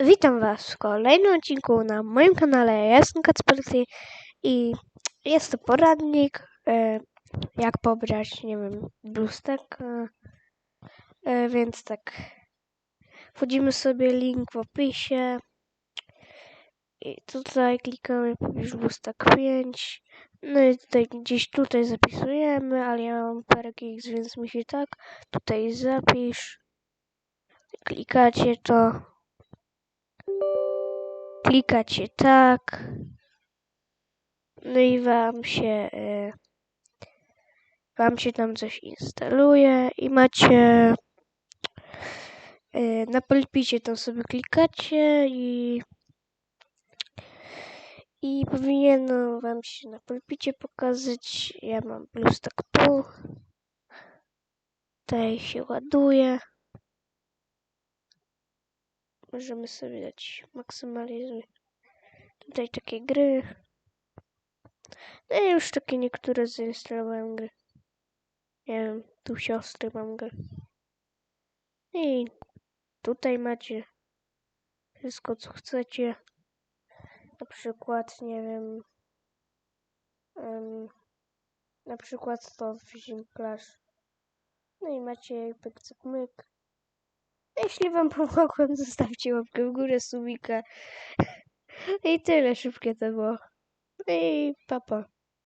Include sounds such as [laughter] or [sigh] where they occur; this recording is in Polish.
Witam Was w kolejnym odcinku na moim kanale. Ja jestem Kacperty i jest to poradnik, e, jak pobrać, nie wiem, bluestek. E, e, więc tak, wchodzimy sobie, link w opisie i tutaj klikamy pobierz bluestek 5. No i tutaj gdzieś tutaj zapisujemy, ale ja mam PRX, więc mi się tak, tutaj zapisz. Klikacie to klikacie tak. No i wam się y, wam się tam coś instaluje i macie y, na pulpicie tam sobie klikacie i i powinien wam się na pulpicie pokazać. Ja mam BlueStack tu. Tutaj się ładuje. Możemy sobie dać maksymalizuj. Tutaj takie gry. No i już takie niektóre zainstalowałem gry. Nie wiem, tu siostry mam gry. I tutaj macie wszystko co chcecie. Na przykład, nie wiem, um, na przykład to w Clash. No i macie pyk, cyk, myk. Jeśli Wam pomogłem, [laughs] zostawcie łapkę w górę, subika. I tyle szybkie to było. I papa.